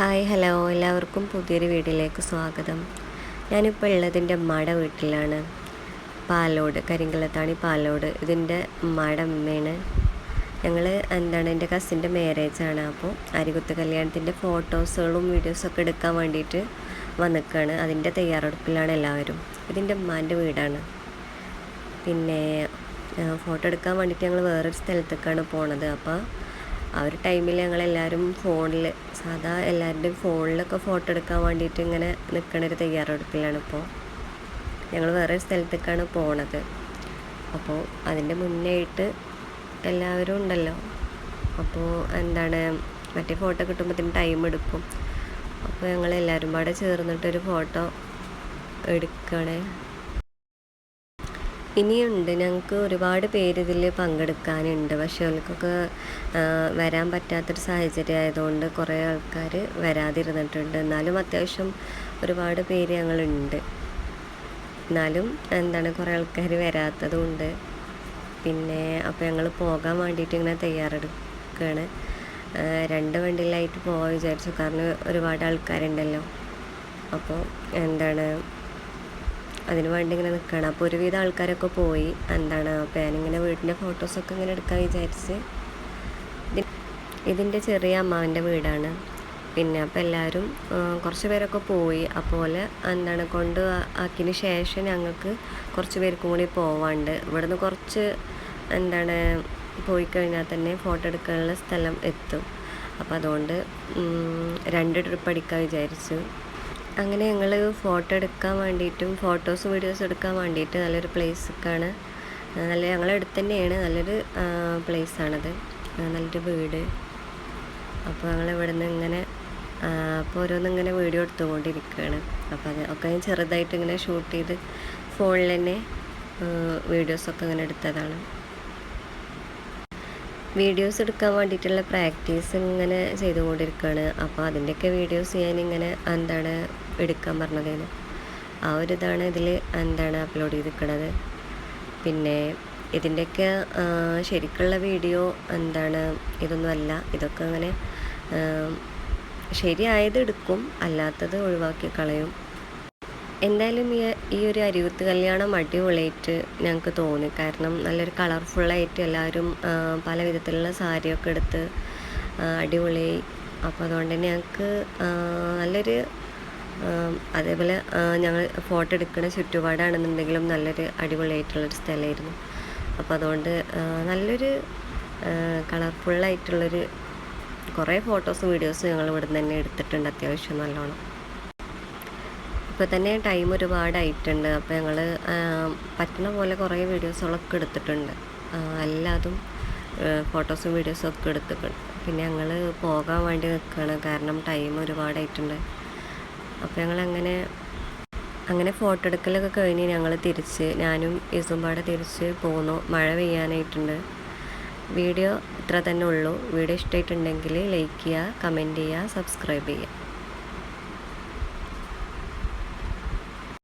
Hi hello. എല്ലാവർക്കും പുതിയൊരു വീട്ടിലേക്ക് സ്വാഗതം. ഞാനിപ്പോൾ ഉള്ളതിന്റെ മട വീട്ടിലാണ്. പാലോട് കരിങ്കലത്താണി പാലോട്. ഇതിന്റെ മട അമ്മയാണ് ഞങ്ങൾ എന്താണ് എന്റെ കസിന്റെ മാരേജാണ് അപ്പോൾ അരികുത്ത് കല്യാണത്തിന്റെ ഫോട്ടോസുകളും വീഡിയോസൊക്കെ എടുക്കാൻ വേണ്ടിയിട്ട് വന്നിക്കാണ്. അതിന്റെ തയ്യാറെടുപ്പിലാണ് എല്ലാവരും. ഇതിന്റെ ഉമ്മാന്റെ വീടാണ്. പിന്നെ ഫോട്ടോ എടുക്കാൻ വേണ്ടിയിട്ട് ഞങ്ങൾ വേറൊരു സ്ഥലത്തേക്കാണ് പോണത്. അപ്പോൾ ആ ഒരു ടൈമിൽ ഞങ്ങളെല്ലാവരും ഫോണിൽ സാധാ എല്ലാവരുടെയും ഫോണിലൊക്കെ ഫോട്ടോ എടുക്കാൻ വേണ്ടിയിട്ട് ഇങ്ങനെ നിൽക്കണ ഒരു തയ്യാറെടുപ്പിലാണ് ഇപ്പോൾ. ഞങ്ങൾ വേറെ സ്ഥലത്തേക്കാണ് പോണത്. അപ്പോൾ അതിന്റെ മുന്നേ ആയിട്ട് എല്ലാവരും ഉണ്ടല്ലോ. അപ്പോൾ എന്താണ് മറ്റേ ഫോട്ടോ കിട്ടുമ്പോഴത്തേന് ടൈം എടുക്കും. അപ്പോൾ ഞങ്ങൾ എല്ലാവരും പാടെ ചേർന്നിട്ടൊരു ഫോട്ടോ എടുക്കണേ ഇനിയുണ്ട്. ഞങ്ങൾക്ക് ഒരുപാട് പേര് ഇതിൽ പങ്കെടുക്കാനുണ്ട്. പക്ഷെ അവർക്കൊക്കെ വരാൻ പറ്റാത്തൊരു സാഹചര്യം ആയതുകൊണ്ട് കുറേ ആൾക്കാർ വരാതിരുന്നിട്ടുണ്ട്. എന്നാലും അത്യാവശ്യം ഒരുപാട് പേര് ഞങ്ങളുണ്ട്. എന്നാലും എന്താണ് കുറേ ആൾക്കാർ വരാത്തതുകൊണ്ട് പിന്നെ അപ്പോൾ ഞങ്ങൾ പോകാൻ വേണ്ടിയിട്ട് ഇങ്ങനെ തയ്യാറെടുക്കുകയാണ് രണ്ട് വണ്ടിയിലായിട്ട് പോകാൻ വിചാരിച്ചു. കാരണം ഒരുപാട് ആൾക്കാരുണ്ടല്ലോ. അപ്പോൾ എന്താണ് അതിന് വേണ്ടി ഇങ്ങനെ നിൽക്കുകയാണ് അപ്പോൾ ഒരുവിധം ആൾക്കാരൊക്കെ പോയി. എന്താണ് അപ്പോൾ ഞാനിങ്ങനെ വീടിന്റെ ഫോട്ടോസൊക്കെ ഇങ്ങനെ എടുക്കാൻ വിചാരിച്ച്. ഇതിന്റെ ചെറിയ അമ്മാവന്റെ വീടാണ്. പിന്നെ അപ്പോൾ എല്ലാവരും കുറച്ച് പേരൊക്കെ പോയി. അതുപോലെ എന്താണ് കൊണ്ട് ആക്കിയതിന് ശേഷം ഞങ്ങൾക്ക് കുറച്ച് പേർക്കും കൂടി പോവാണ്ട്. ഇവിടുന്ന് കുറച്ച് എന്താണ് പോയി കഴിഞ്ഞാൽ തന്നെ ഫോട്ടോ എടുക്കാനുള്ള സ്ഥലം എത്തും. അപ്പോൾ അതുകൊണ്ട് രണ്ട് ട്രിപ്പ് അടിക്കാൻ വിചാരിച്ചു. അങ്ങനെ ഞങ്ങൾ ഫോട്ടോ എടുക്കാൻ വേണ്ടിയിട്ടും ഫോട്ടോസ് വീഡിയോസ് എടുക്കാൻ വേണ്ടിയിട്ട് നല്ലൊരു പ്ലേസൊക്കെയാണ് നല്ല ഞങ്ങളെ അടുത്ത് തന്നെയാണ്. നല്ലൊരു പ്ലേസാണത്. നല്ലൊരു വീട്. അപ്പോൾ ഞങ്ങൾ ഇവിടെ നിന്ന് ഇങ്ങനെ അപ്പോൾ ഓരോന്നിങ്ങനെ വീഡിയോ എടുത്തുകൊണ്ടിരിക്കുകയാണ്. അപ്പോൾ അത് ഒക്കെ ഞാൻ ചെറുതായിട്ട് ഇങ്ങനെ ഷൂട്ട് ചെയ്ത് ഫോണിൽ തന്നെ വീഡിയോസൊക്കെ ഇങ്ങനെ എടുത്തതാണ്. വീഡിയോസ് എടുക്കാൻ വേണ്ടിയിട്ടുള്ള പ്രാക്ടീസ് ഇങ്ങനെ ചെയ്തുകൊണ്ടിരിക്കുകയാണ്. അപ്പോൾ അതിന്റെയൊക്കെ വീഡിയോസ് ഞാനിങ്ങനെ എന്താണ് എടുക്കാൻ പറഞ്ഞതെന്ന്. ആ ഒരു ഇതാണ് ഇതിൽ എന്താണ് അപ്ലോഡ് ചെയ്തിരിക്കുന്നത് പിന്നെ ഇതിന്റെയൊക്കെ ശരിക്കുള്ള വീഡിയോ എന്താണ് ഇതൊന്നുമല്ല ഇതൊക്കെ അങ്ങനെ ശരിയായത് എടുക്കും. അല്ലാത്തത് ഒഴിവാക്കി കളയും. എന്തായാലും ഈ ഈ ഒരു അരികുത്ത് കല്യാണം അടിപൊളിയായിട്ട് ഞങ്ങൾക്ക് തോന്നി. കാരണം നല്ലൊരു കളർഫുള്ളായിട്ട് എല്ലാവരും പല വിധത്തിലുള്ള സാരിയൊക്കെ എടുത്ത് അടിപൊളിയായി. അപ്പോൾ അതുകൊണ്ട് തന്നെ ഞങ്ങൾക്ക് നല്ലൊരു അതേപോലെ ഞങ്ങൾ ഫോട്ടോ എടുക്കുന്ന ചുറ്റുപാടാണെന്നുണ്ടെങ്കിലും നല്ലൊരു അടിപൊളിയായിട്ടുള്ളൊരു സ്ഥലമായിരുന്നു. അപ്പോൾ അതുകൊണ്ട് നല്ലൊരു കളർഫുള്ളായിട്ടുള്ളൊരു കുറേ ഫോട്ടോസും വീഡിയോസും ഞങ്ങൾ ഇവിടെ നിന്ന് തന്നെ എടുത്തിട്ടുണ്ട്. അത്യാവശ്യം നല്ലോണം. ഇപ്പോൾ തന്നെ ടൈം ഒരുപാടായിട്ടുണ്ട്. അപ്പോൾ ഞങ്ങൾ പറ്റുന്ന പോലെ കുറേ വീഡിയോസുകളൊക്കെ എടുത്തിട്ടുണ്ട്. എല്ലാതും ഫോട്ടോസും വീഡിയോസും ഒക്കെ എടുത്തിട്ടുണ്ട്. പിന്നെ ഞങ്ങൾ പോകാൻ വേണ്ടി നിൽക്കുകയാണ് കാരണം ടൈം ഒരുപാടായിട്ടുണ്ട്. അപ്പോൾ ഞങ്ങൾ അങ്ങനെ അങ്ങനെ ഫോട്ടോ എടുക്കലൊക്കെ കഴിഞ്ഞ് ഞങ്ങൾ തിരിച്ച് ഞാനും ഇസുംപാടെ തിരിച്ച് പോന്നു. മഴ പെയ്യാനായിട്ടുണ്ട്. വീഡിയോ ഇത്ര തന്നെ ഉള്ളൂ. വീഡിയോ ഇഷ്ടമായിട്ടുണ്ടെങ്കിൽ ലൈക്ക് ചെയ്യുക കമന്റ് ചെയ്യുക സബ്സ്ക്രൈബ് ചെയ്യുക